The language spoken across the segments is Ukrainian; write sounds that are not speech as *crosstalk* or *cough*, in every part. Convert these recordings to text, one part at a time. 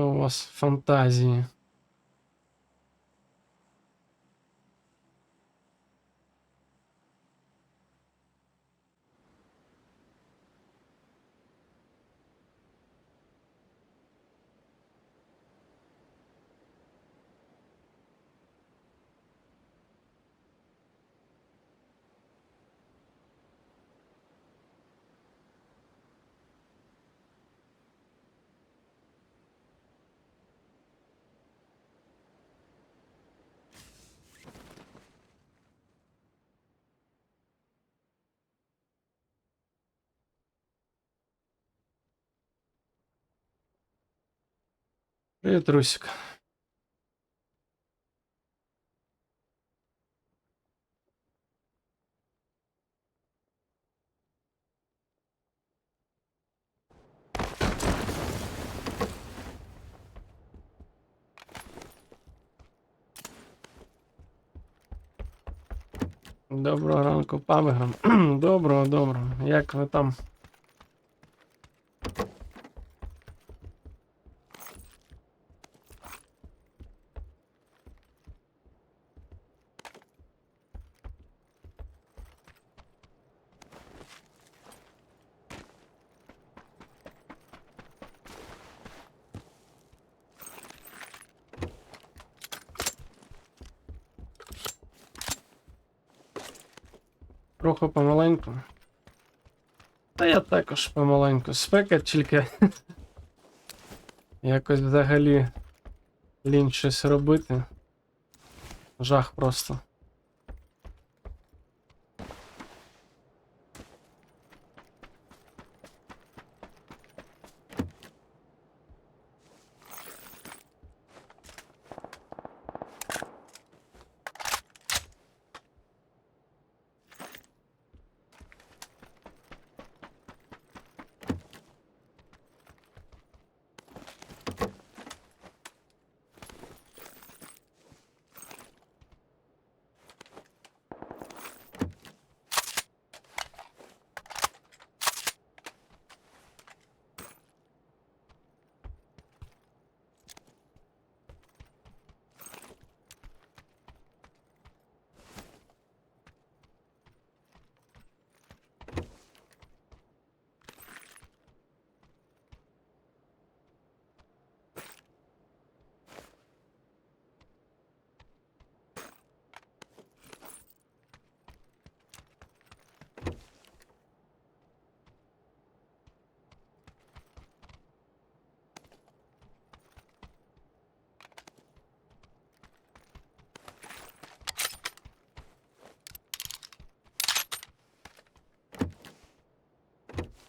Що у Привіт, Русик. Доброго ранку, памиграм. *clears throat* Доброго, доброго. Як ви там? Трохи помаленьку. Та я також помаленьку. Спека тільки. *laughs* Якось взагалі лінь щось робити. Жах просто.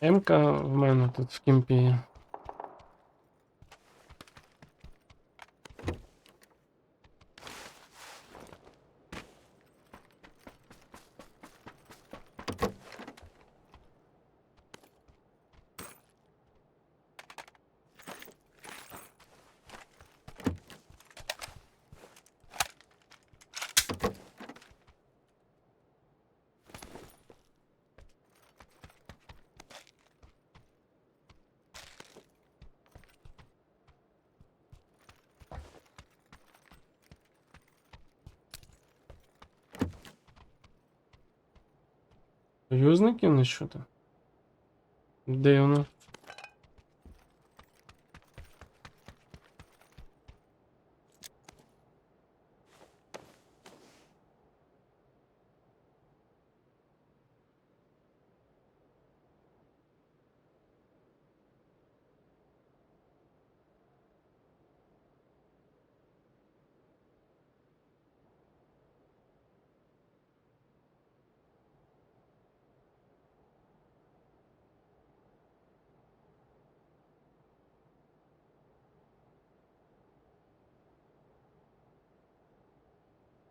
М-ка в мене тут в кімпі. Союзників не що то? Дивно.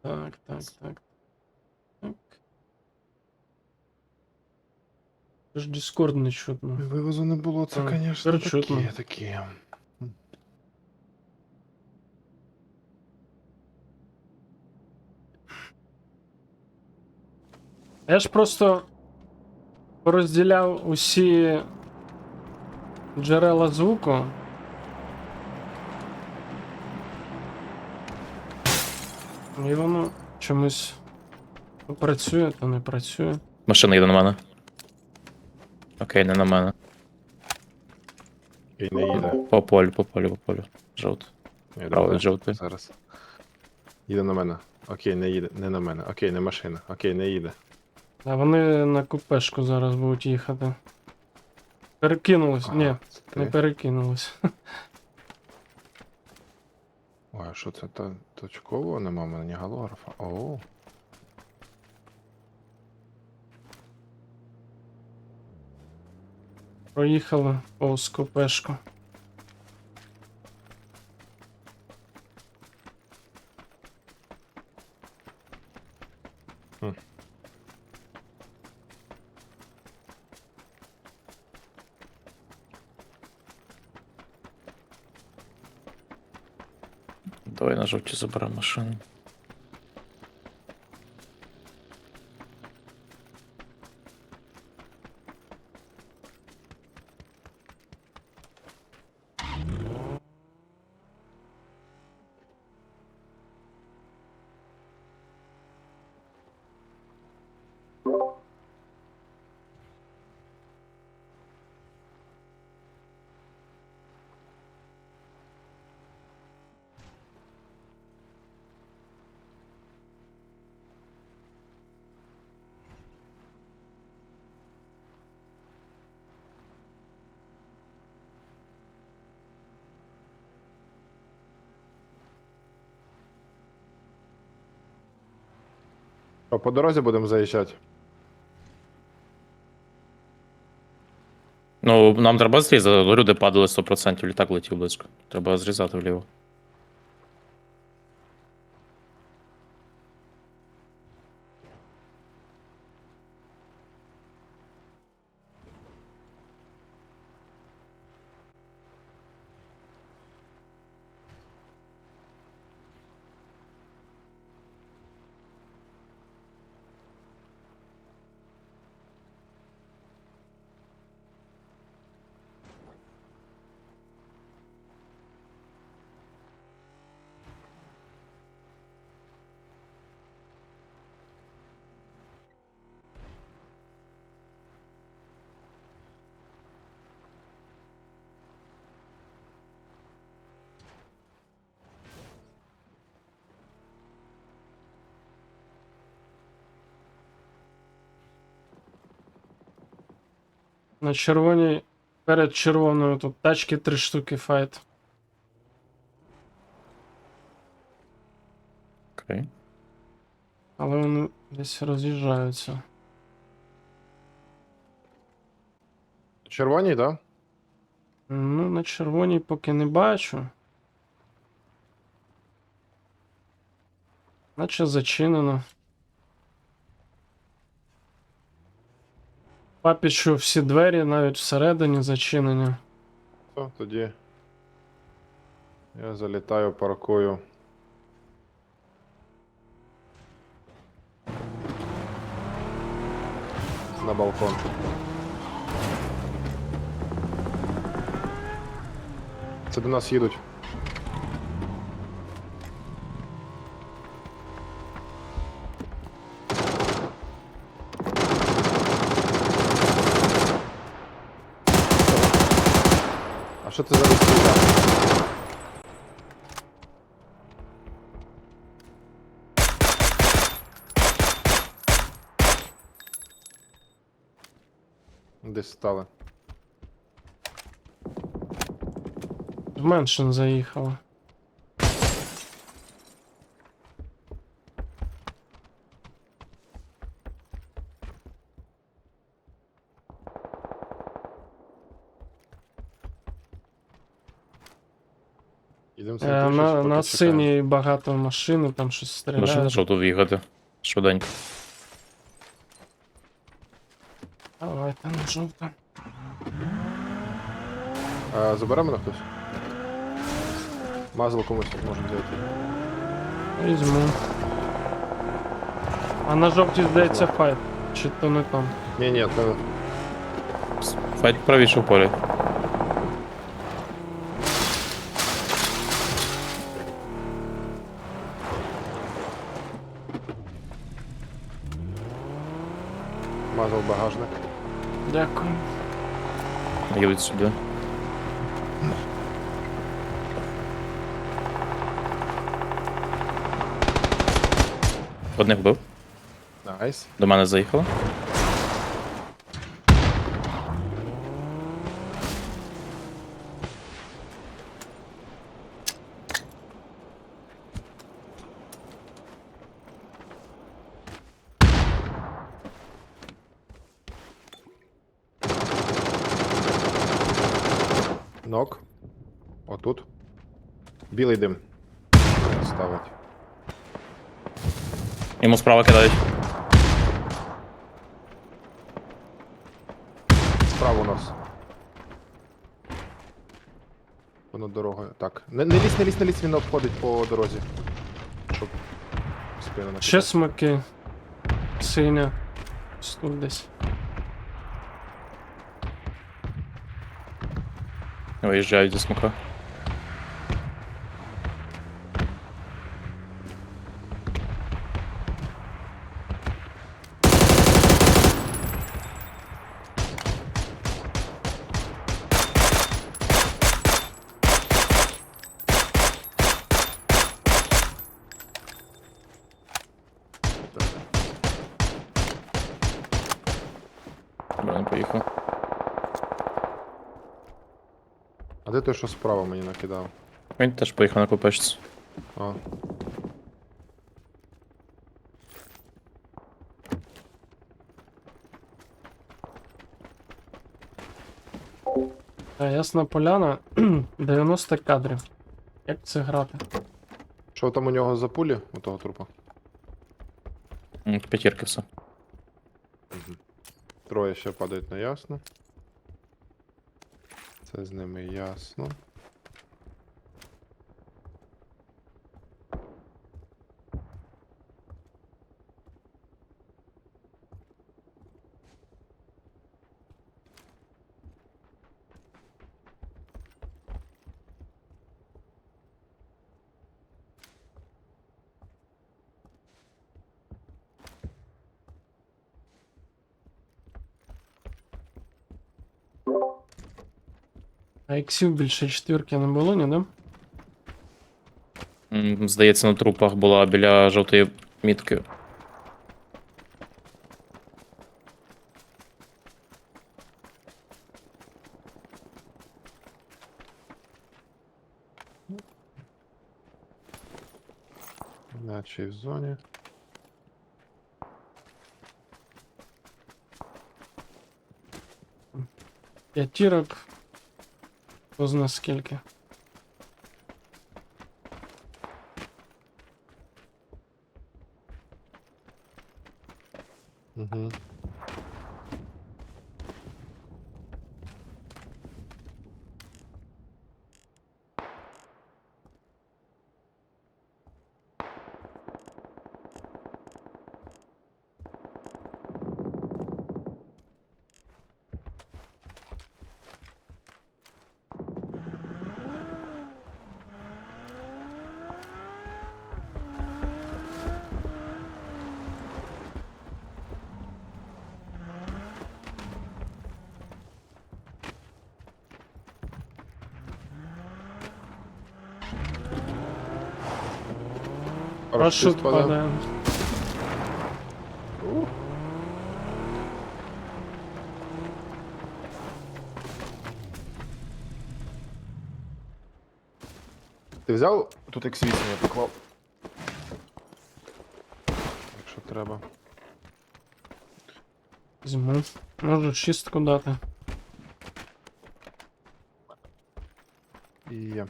Так, так, так. Так. Це ж Discord не чутно. Вивозу не було, це, Так, звісно, тепер чутно. такі, такі. Я ж просто розділяв усі джерела звуку. І воно чомусь то працює, то не працює. Машина їде на мене. Окей, не на мене. І не їде. По полю, по полю, по полю. Жовт. Добре. від. Зараз. Їде на мене. Окей, не їде. Не на мене. Окей, не машина. Окей, не їде. А вони на купешку зараз будуть їхати. Перекинулись. Ага, Ні, це не ти. перекинулись. Ой, а що це та точково? Нема в мене ні голографа. О. Проїхала повз купешку. Давай на жовті заберемо машину. По дорозі будемо заїжджати? Ну, нам треба зрізати, люди падали 100%, літак летів близько. Треба зрізати вліво. На червоній, перед червоною тут тачки три штуки файт. Окей. Але вони десь роз'їжджаються. Червоній, так? Ну, на червоній поки не бачу. Наче зачинено. Папі, що всі двері навіть всередині зачинені. То тоді. Я залітаю, паркую. На балкон. Це до нас їдуть. А що це за відстріля? Десь стали. В меншин заїхала. Ідемо Е, на, на синій багато машин, там щось Можна на стріляє. жовту в'їхати. Швиденько. Давайте на жовто. А, заберемо на хтось? Мазал комусь може взяти. Візьму. А на жовтій здається файт. Чи то не там. Ні, ні, це Файт правіше в полі. Їдуть сюда. Одних вбив. Найс. До мене заїхали. Нок. Отут. Білий дим. Ставить. Йому справа кидають. Справа у нас. Воно дорогою. Так. Не, не лізь, не лізь, не лізь, він обходить по дорозі. Щоб спину накидати. Ще смоки. Синя. Ось Тут десь. Виїжджають зі смока. Добре, не поїхав. А де той, що справа мені накидав? Він теж поїхав на купечці. А. Та, ясна поляна. *clears throat* 90 кадрів. Як це грати? Що там у нього за пулі у того трупа? М, П'ятірки все. Троє ще падають на ясно. Це з ними ясно. А іксів більше четвірки не було, ні, да? М, Здається, на трупах була біля жовтої мітки. Наче в зоні. П'ятірок. Хто зна скільки. Угу. Парашут падає. Ух. Ти взяв тут X8 я поклав. Якщо треба. Візьму. Можу чистку дати. І є.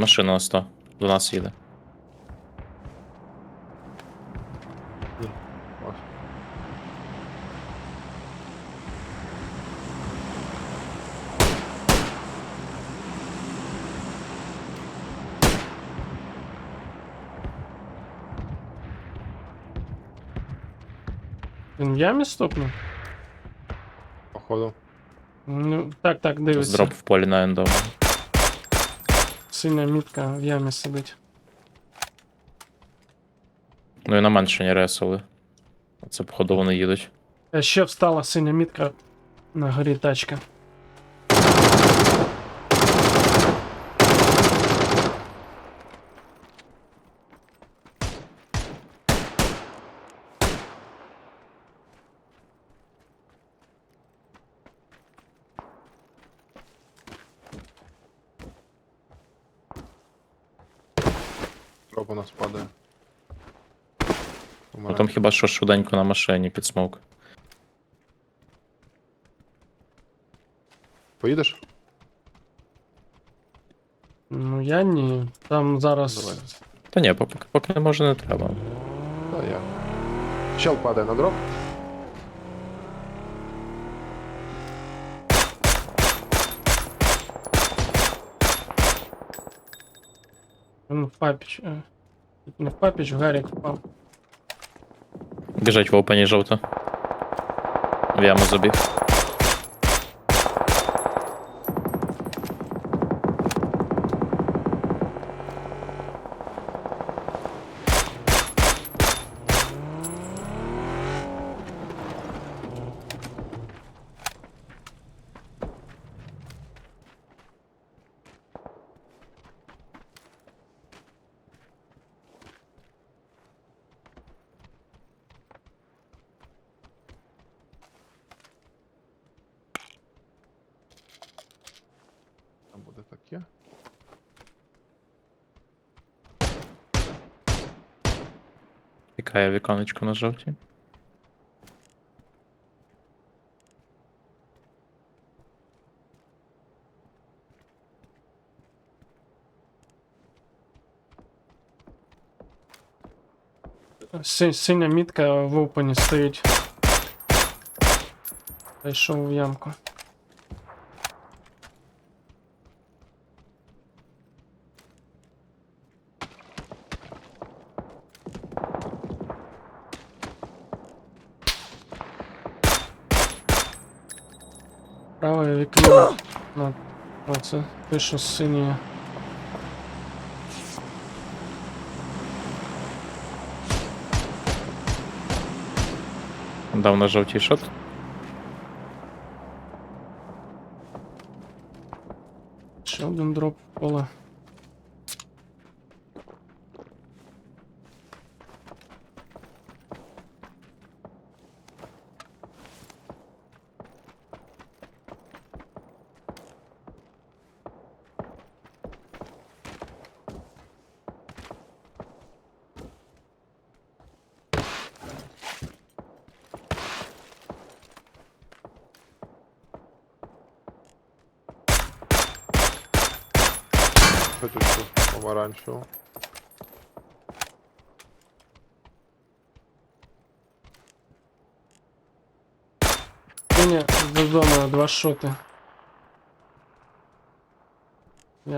Машина на 100. До нас їде. Він в ямі стопнув? Походу. Ну, так, так, дивиться. Дроп в полі на ендовому. Синя мітка в ямі сидить. Ну і на меншині ресали. Це, походу, вони їдуть. Е, Ще встала синя мітка на горі тачка. хіба що швиденько на машині під смок. Поїдеш? Ну я ні. Там зараз. Давай. Та ні, поки, поки може не треба. Та я. Чел падає на дроп. Він в папіч. е, Не в папіч, в гарік впав. Біжать в опені жовто. В яму забіг. Тікає віконечко на жовтій. Си- Синя мітка в опені стоїть. Зайшов в ямку. На оце пишу синє. Дав на жовтій шот. Ще один дроп поле. Цю помаранчеву. Синя додому два шоти. В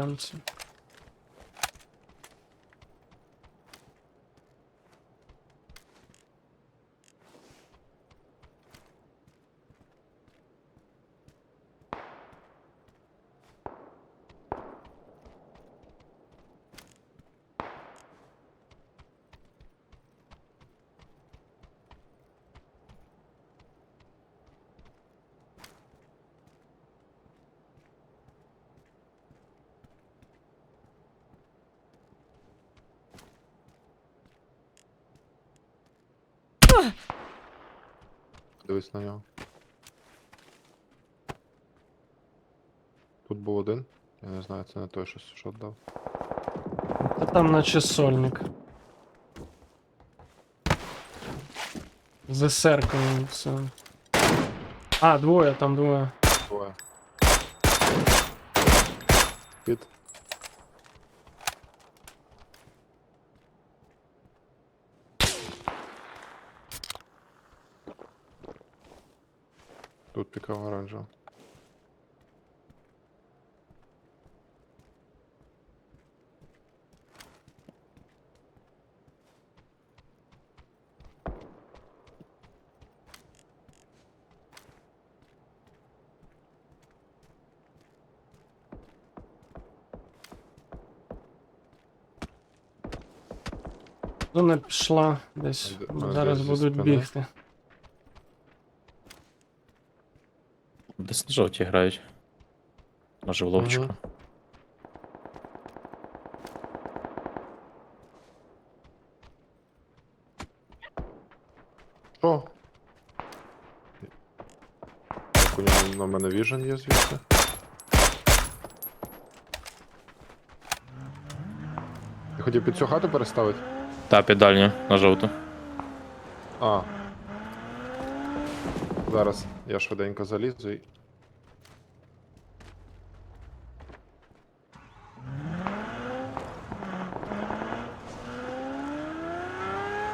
Дивись на нього. Тут був один. Я не знаю, це не той, що шот дав. Та там наче сольник. З есеркою все. А, двоє, там двоє. Двоє. Під. пікав оранжево. Зона пішла десь. Зараз будуть бігти. Десь на жовті грають. Може в ловчику. Мгм. Що? Так, у нього на мене віжен є звідси. Ти хотів під цю хату переставити? Та під дальню на жовту. А. Зараз я швиденько залізу і.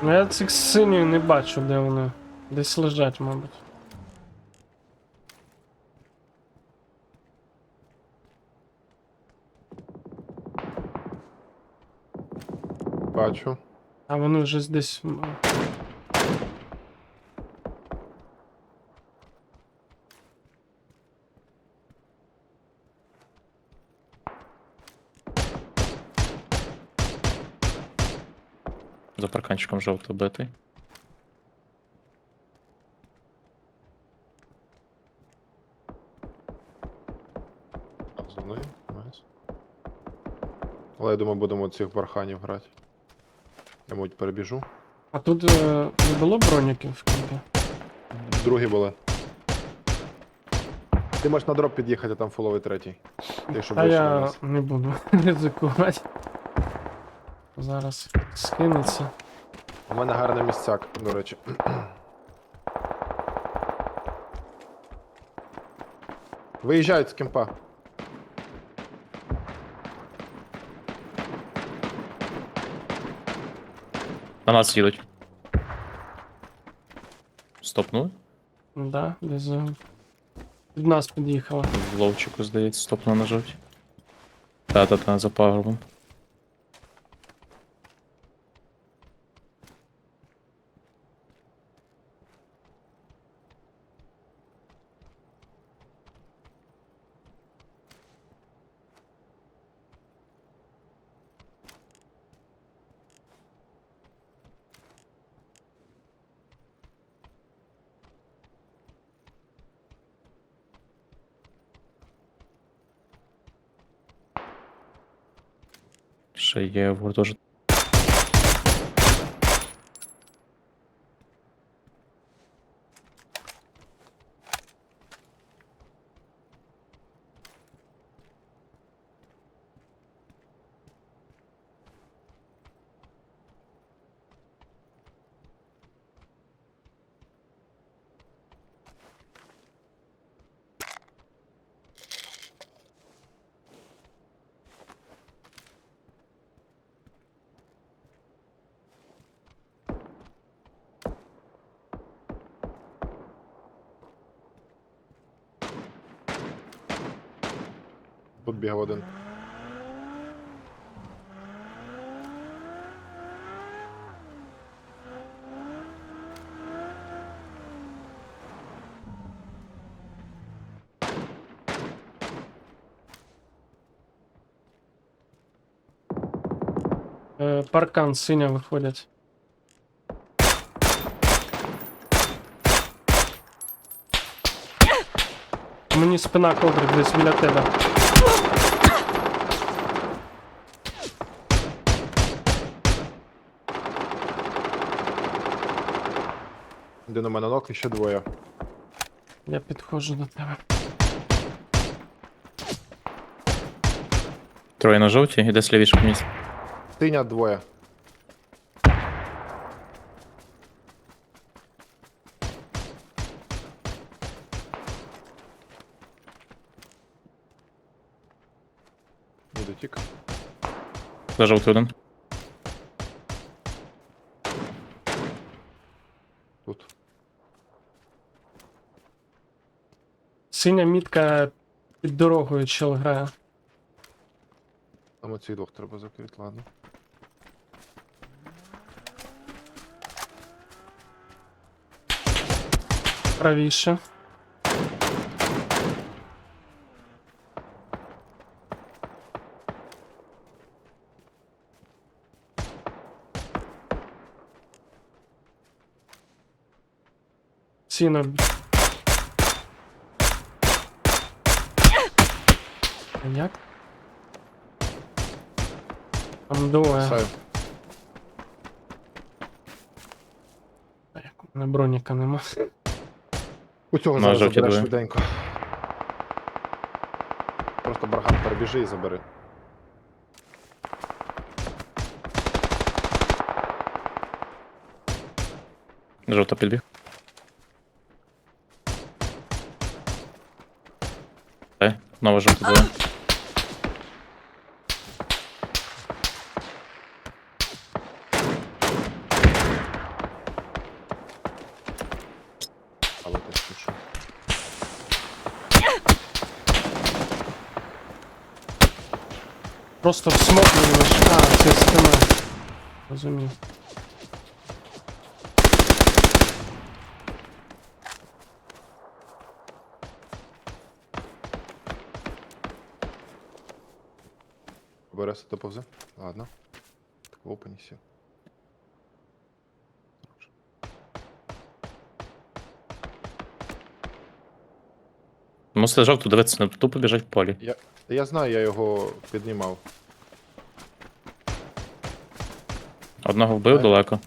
Ну я цих синів не бачу, де вони. Десь лежать, мабуть. Бачу. А вони вже десь. За парканчиком жовто битий. А, за мною? Найс. Але я думаю, будемо цих барханів грати. Я мабуть перебіжу. А тут е, не було броніків в кімпі? Другі були. Ти можеш на дроп під'їхати, а там фуловий третій. Ти що Та ближче до я нас. не буду *laughs* ризикувати. Зараз скинеться. У мене гарний місцяк, до речі. *clears throat* Виїжджають з кемпа. На нас їдуть. Стопнули? Да, десь від нас під'їхала. В ловчику, здається, стопнули на жовті. Та-та-та, за пагорбом. Ще є в гуртожитку. Тут бігав один. Е, паркан синя виходять. Мені спина ковдрик десь біля тебе. Один у мене ног і ще двоє. Я підходжу до тебе. Троє на жовті, іде слівіше по місці. Синя двоє. Не дотік. За жовтий один. Синя мітка під дорогою чел грає. Там оці двох треба закрити, ладно. Правіше. Сіна. Як? Там двоє. Саю. А як у мене броніка нема. У цього зараз забереш швиденько. Просто бархан перебіжи і забери. Жовта підбіг. Дай, нова жовта двоє. Але ти що? Просто в смок не лиш. А, це спина. Розумію. Береся доповзе? Ладно. Так в опені сів. Мусите жовту дивитися, не тупо біжать в полі. Я, я знаю, я його піднімав. Одного вбив Дай. далеко.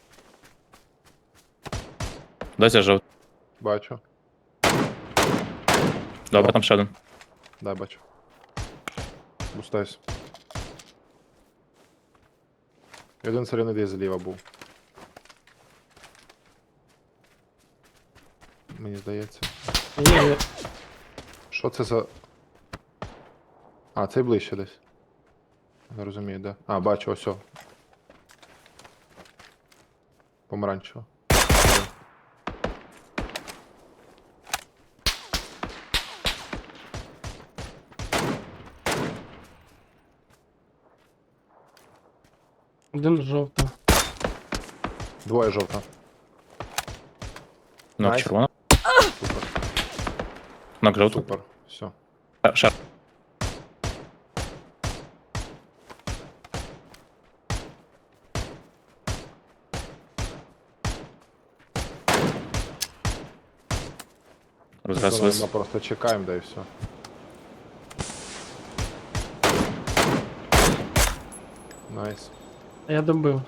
Дайте жовту. Бачу. Добре, там ще один. Да, бачу. Бустайся. І один сирений десь зліва був. Мені здається. Є, є. Що це за. А, цей ближче десь. Не розумію, де. А, бачу, ось. о. Помаранчево. Один жовта. Двоє жовта. Нок Найс. червона. Супер. Нок жовту. Супер. Все. Розраз Ми просто чекаємо, да і все. Найс. А я добив.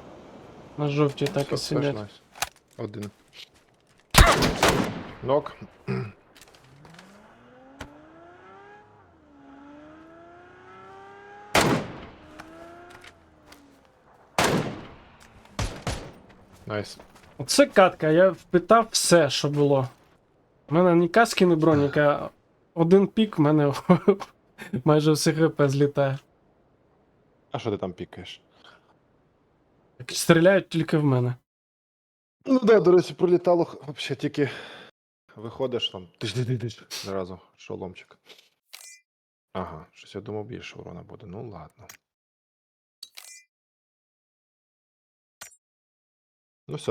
На жовтій так і Все, теж сидять. найс. Один. Нок. Найс. Оце катка, я впитав все, що було. У мене ні каски, ні броніка. Один пік, в мене *laughs* майже все ГП злітає. А що ти там пікаєш? Так Стріляють тільки в мене. Ну да, до речі, пролітало вообще тільки виходиш там. Тиш Зразу шоломчик. Ага, щось я думав більше урона буде. Ну ладно.